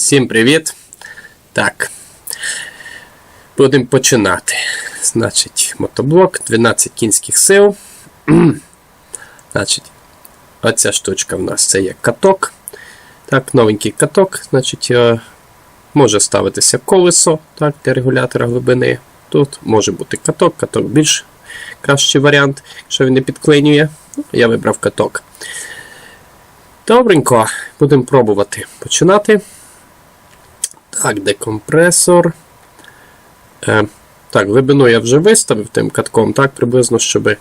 Всім привіт! Так. Будемо починати. Значить, мотоблок, 12 кінських сил. Значить, оця штучка в нас це є каток. Так, новенький каток. Значить, е, може ставитися колесо так, для регулятора глибини. Тут може бути каток, каток більш кращий варіант, якщо він не підклинює. Ну, Я вибрав каток. Добренько, будемо пробувати починати. Так, декомпресор. Е, так, глибину я вже виставив тим катком, так, приблизно, щоб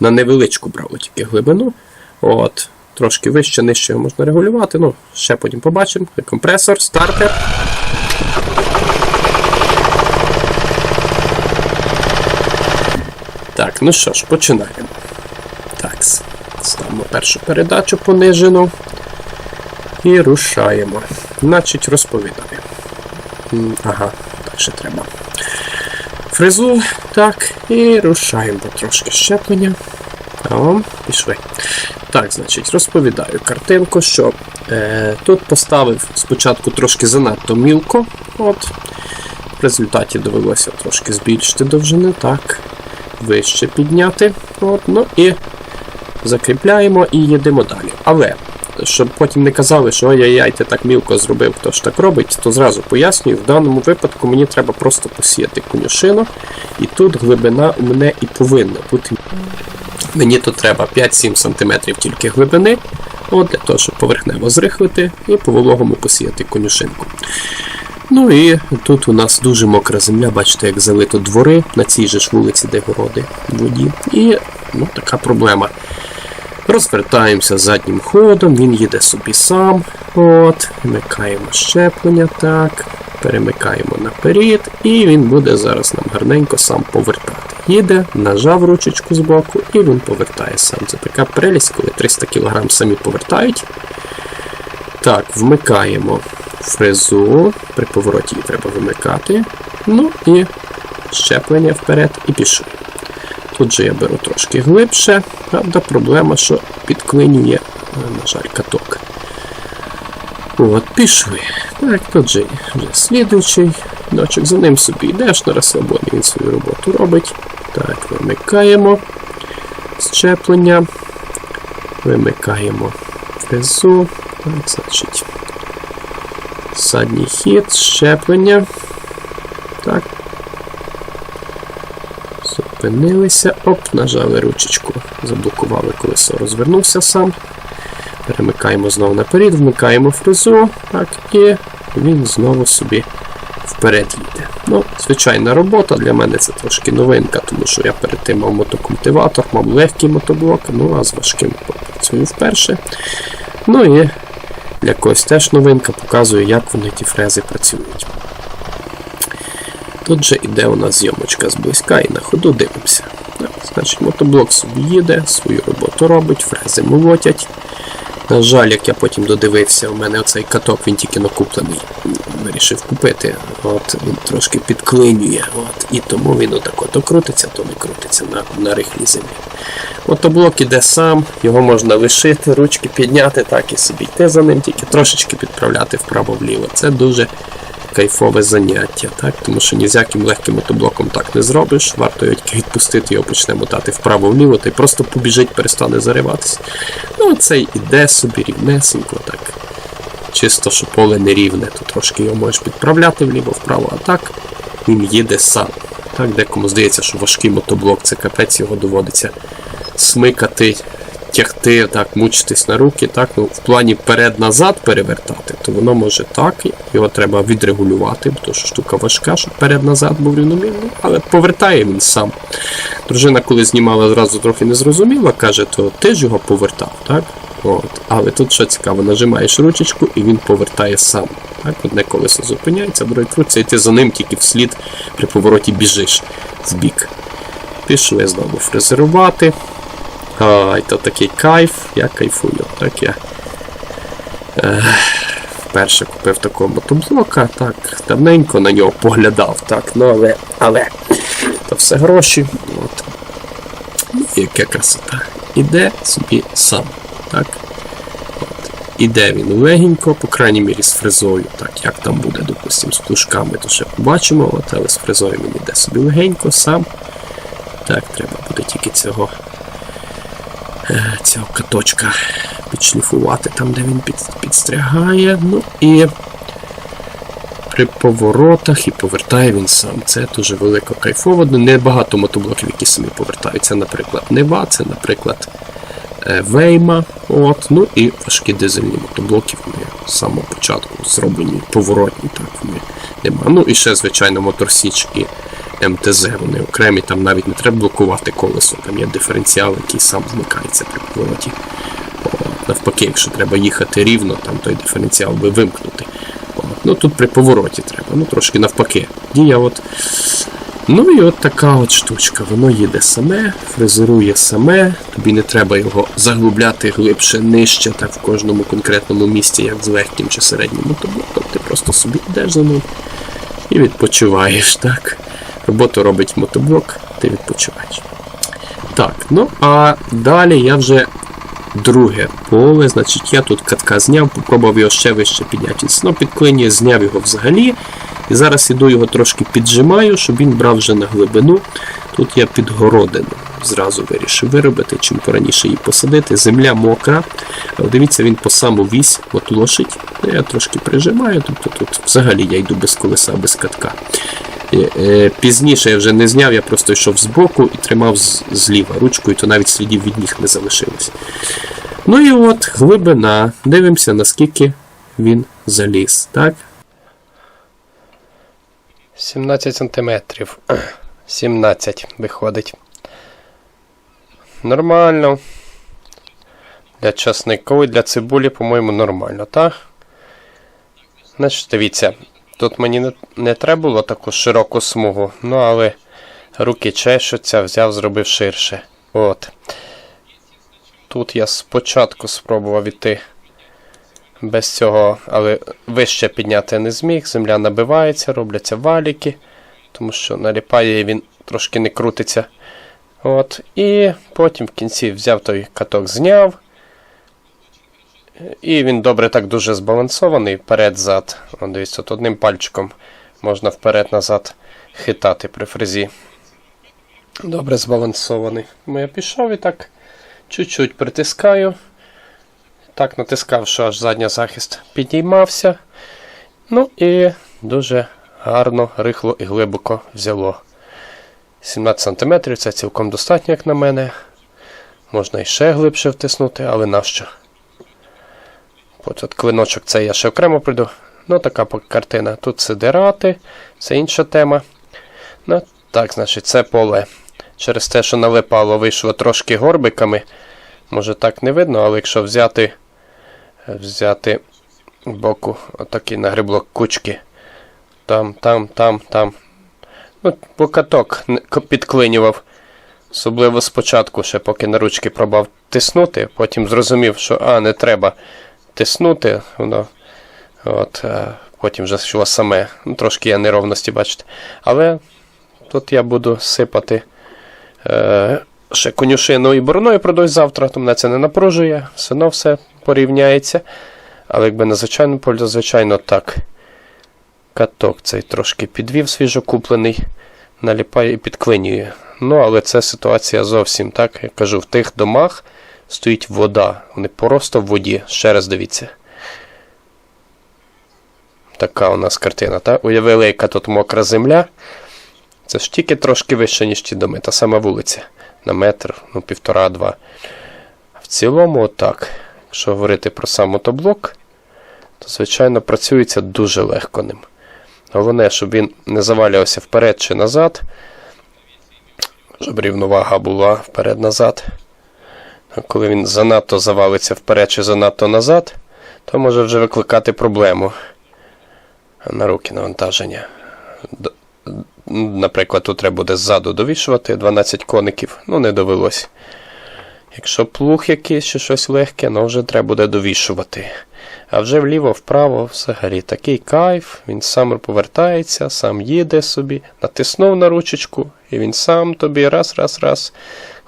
на невеличку брало тільки глибину. От, Трошки вище, нижче його можна регулювати. Ну, ще потім побачимо. Декомпресор, стартер. Так, ну що ж, починаємо. Так, ставимо першу передачу понижену. І рушаємо. Значить, розповідаю. Ага, ще треба. Фрезу, так, і рушаємо потрошки щеплення. О, пішли. Так, значить, розповідаю картинку, що е, тут поставив спочатку трошки занадто мілко. От. В результаті довелося трошки збільшити довжини, так, вище підняти. От, ну і закріпляємо і їдемо далі. Але, щоб потім не казали, що ой-яй-яй, ти так мілко зробив, хто ж так робить, то зразу пояснюю, в даному випадку мені треба просто посіяти конюшину, і тут глибина у мене і повинна бути. Мені тут треба 5-7 см тільки глибини, от для того, щоб поверхнево зрихлити і по вологому посіяти конюшинку. Ну і тут у нас дуже мокра земля, бачите, як залито двори на цій же ж вулиці, де городи в воді. І ну, така проблема. Розвертаємося заднім ходом, він їде собі сам. От, Вмикаємо щеплення, так, перемикаємо наперед, і він буде зараз нам гарненько сам повертати. Їде, нажав ручечку з боку, і він повертає сам. Це така прелість, коли 300 кг самі повертають. Так, вмикаємо фрезу. При повороті її треба вимикати. Ну і щеплення вперед і пішов. Тут же я беру трошки глибше, правда, проблема, що підклинює, на жаль, каток. От, пішли. Так, тут же вже слідуючий дочок, за ним собі йдеш на розслабоні, він свою роботу робить. Так, вимикаємо щеплення, вимикаємо фрезу. Так, значить, задній хід, щеплення. Так, Зупинилися, оп, нажали ручечку, заблокували колесо, розвернувся сам. Перемикаємо знову наперед, вмикаємо фрезу, так, і він знову собі вперед їде. Ну, Звичайна робота, для мене це трошки новинка, тому що я перед тим мав мотокультиватор, мав легкий мотоблок, ну а з важким працюю вперше. Ну і для когось теж новинка, показую, як вони ті фрези працюють. Тут же іде у нас зйомочка зблизька і на ходу дивимося. Значить, мотоблок собі їде, свою роботу робить, фрези молотять. На жаль, як я потім додивився, у мене оцей каток він тільки накуплений. Вирішив купити, от він трошки підклинює, от, і тому він отако то крутиться, то не крутиться на на рихлій землі. Мотоблок іде сам, його можна лишити, ручки підняти, так і собі йти за ним, тільки трошечки підправляти вправо-вліво. Це дуже кайфове заняття, так? тому що ні з яким легким мотоблоком так не зробиш. Варто його відпустити, його почне мотати вправо-вліво, та й просто побіжить, перестане зариватися. Ну, цей іде собі рівнесенько, так. Чисто, що поле не рівне, то трошки його можеш підправляти вліво-вправо, а так він їде сам. Так, Декому здається, що важкий мотоблок це капець, його доводиться смикати, тягти, так, мучитись на руки, так, ну, в плані вперед-назад перевертати, то воно може так, його треба відрегулювати, тому що штука важка, щоб вперед-назад був рівномірний, але повертає він сам. Дружина, коли знімала, зразу трохи не зрозуміла, каже, то ти ж його повертав, так? От. Але тут що цікаво, нажимаєш ручечку і він повертає сам. Так? Одне колесо зупиняється, друге крутиться, і ти за ним тільки вслід при повороті біжиш в бік. Пішли знову фрезерувати. Ай, то такий кайф, я кайфую. Так я е, вперше купив такого мотоблока, так, давненько на нього поглядав, так, ну але але то все гроші. От. Яка красота. Іде собі сам. так. От. іде він легенько, по крайній мірі з фрезою. Так, як там буде, допустимо, з плужками, то ще побачимо, от, але з фрезою він іде собі легенько сам. Так, треба буде тільки цього, цього каточка підшліфувати там, де він під, підстрягає. Ну і при поворотах і повертає він сам. Це дуже велико кайфово. Небагато мотоблоків, які самі повертаються. Наприклад, Нева, це, наприклад, е, Вейма. От, ну і важкі дизельні мотоблоки вони з самого початку зроблені поворотні. Так, вони нема. Ну і ще, звичайно, Моторсіч і МТЗ. Вони окремі, там навіть не треба блокувати колесо, там є диференціал, який сам вмикається при повороті. Навпаки, якщо треба їхати рівно, там той диференціал би вимкнути. Ну тут при повороті треба, ну трошки навпаки. Дія от. Ну і от така от штучка. Воно їде саме, фрезерує саме, тобі не треба його заглубляти глибше, нижче, так в кожному конкретному місці, як з легким чи середнім мотоблоком. Ти просто собі йдеш за ним і відпочиваєш. так. Роботу робить мотоблок, ти відпочиваєш. Так, ну а далі я вже друге поле. Значить, я тут катка зняв, попробував його ще вище підняти. Сно підклинює, зняв його взагалі. І зараз іду його трошки піджимаю, щоб він брав вже на глибину. Тут я підгородину зразу вирішив виробити, чим пораніше її посадити. Земля мокра. Дивіться, він по саму вісь от лошить. Я трошки прижимаю, тобто тут взагалі я йду без колеса, без катка. Е, е, Пізніше я вже не зняв, я просто йшов збоку і тримав зліва ручкою, то навіть слідів від ніг не залишилось. Ну і от глибина. Дивимося, наскільки він заліз. Так? 17 сантиметрів. 17 виходить. Нормально. Для часнику і для цибулі, по-моєму, нормально, так? Значить, дивіться, тут мені не, треба було таку широку смугу, ну але руки чешуться, взяв, зробив ширше. От. Тут я спочатку спробував іти без цього, але вище підняти не зміг. Земля набивається, робляться валіки, тому що наліпає і він трошки не крутиться. От. І потім в кінці взяв той каток, зняв. І він добре так дуже збалансований вперед-зад. Дивіться, тут одним пальчиком можна вперед-назад хитати при фрезі. Добре збалансований. Ну, Я пішов і так чуть-чуть притискаю. Так натискав, що аж задній захист підіймався. Ну і дуже гарно, рихло і глибоко взяло. 17 см це цілком достатньо, як на мене. Можна і ще глибше втиснути, але нащо? От, от клиночок цей я ще окремо прийду. Ну, така картина. Тут сидирати, це інша тема. Ну, так, значить, це поле. Через те, що налипало, вийшло трошки горбиками. Може так не видно, але якщо взяти взяти боку отакий нагреблок кучки. Там, там, там, там. Ну, бо каток не- к- підклинював. Особливо спочатку, ще поки на ручки пробував тиснути, потім зрозумів, що а, не треба тиснути, воно. От, е, потім вже йшло саме. Ну, трошки є неровності, бачите. Але тут я буду сипати е, ще конюшину і бороною продовж завтра, то мене це не напружує, все одно все порівняється. Але якби на звичайному полі, звичайно так. Каток цей трошки підвів свіжокуплений, наліпає і підклинює. Ну, але це ситуація зовсім так. Я кажу, в тих домах стоїть вода. Вони просто в воді. Ще раз дивіться. Така у нас картина. Так? Уявили, яка тут мокра земля. Це ж тільки трошки вище, ніж ті доми. Та сама вулиця. На метр, ну, півтора-два. В цілому, отак. Якщо говорити про сам мотоблок, то, звичайно, працюється дуже легко ним. Головне, щоб він не завалювався вперед чи назад, щоб рівновага була вперед-назад. Коли він занадто завалиться вперед чи занадто назад, то може вже викликати проблему на руки навантаження. Наприклад, тут треба буде ззаду довішувати 12 коників, ну не довелось. Якщо плуг якийсь чи щось легке, ну вже треба буде довішувати. А вже вліво-вправо взагалі такий кайф, він сам повертається, сам їде собі, натиснув на ручечку, і він сам тобі раз, раз, раз,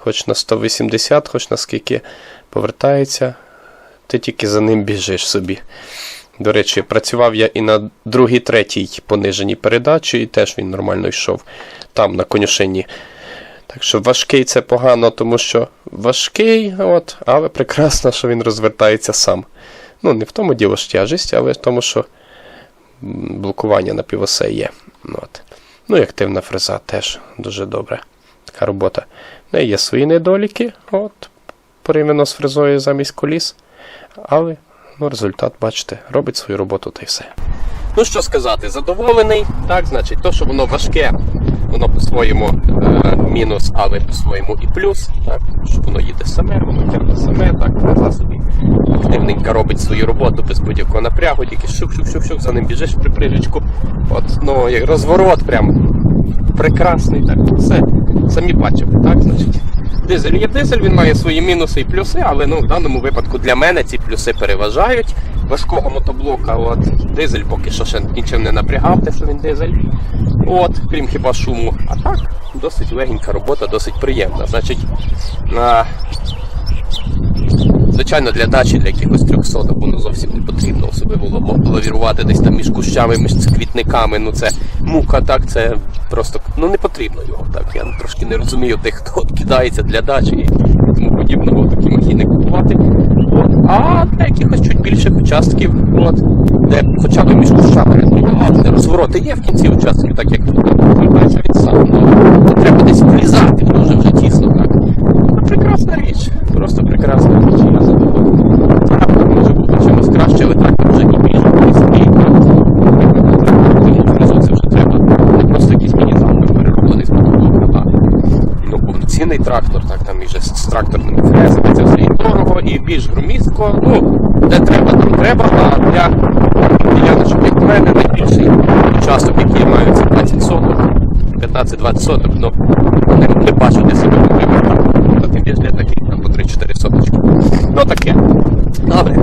хоч на 180, хоч на скільки повертається, ти тільки за ним біжиш собі. До речі, працював я і на другій, третій пониженій передачі, і теж він нормально йшов там, на конюшині. Так що важкий це погано, тому що важкий, от, але прекрасно, що він розвертається сам. Ну, не в тому діло ж тяжість, але в тому, що блокування на півосе є. От. Ну і активна фреза теж дуже добре. Така робота. В неї є свої недоліки, от, порівняно з фрезою замість коліс. Але ну, результат, бачите, робить свою роботу та й все. Ну що сказати, задоволений. Так, значить, то, що воно важке, воно по-своєму е, мінус, але по-своєму і плюс. Так, що воно їде саме, воно тягне саме, так, фреза собі активненько робить свою роботу без будь-якого напрягу, тільки шух-шух-шух-шух, за ним біжиш при прижичку. От, ну, як розворот прям прекрасний, так, все. Самі бачили, так, значить. Дизель є дизель, він має свої мінуси і плюси, але ну, в даному випадку для мене ці плюси переважають. Важкого мотоблока, от, дизель поки що ще нічим не напрягав, те, що він дизель. От, крім хіба шуму. А так, досить легенька робота, досить приємна. Значить, а, Звичайно, для дачі, для якихось 300 воно зовсім не потрібно, особливо лавірувати десь там між кущами, між квітниками. Ну це мука, так, це просто ну не потрібно його. Так я трошки не розумію тих, хто кидається для дачі і тому подібного такі махіни купувати. От. А для якихось чуть більших участків, от, де хоча б між кущами ну, де розвороти є в кінці участків, так як тут відбувається він сам. Ну, треба десь влізати, дуже вже тісно так. Ну, Прекрасна річ, просто прекрасна річ, я задоволений. Трактор може бути чимось краще, але трактор вже і більш близький. Внизу це вже треба. Не просто якийсь міні-трактор перероблений з мотоблока, а ну, повноцінний трактор, так там і вже з тракторними фрезами, це все і дорого, і більш громістко. Ну, де треба, там треба, а для діляночок, як в мене, найбільший участок, який я маю, це 20 соток, 15-20 соток, ну, не, не бачу для себе потреби так. Та тим більше для таких там по 3-4 соточки. Ну таке. Добре.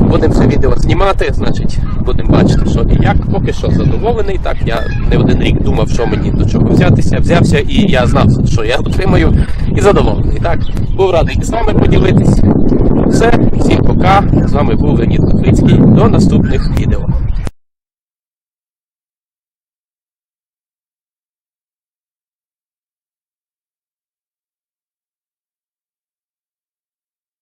Будемо це відео знімати, значить, будемо бачити, що і як. Поки що задоволений. Так, я не один рік думав, що мені до чого взятися, взявся, і я знав, що я отримаю, і задоволений. Так, був радий з вами поділитись. Все, всім пока. З вами був Леонід Лохвицький. До наступних відео.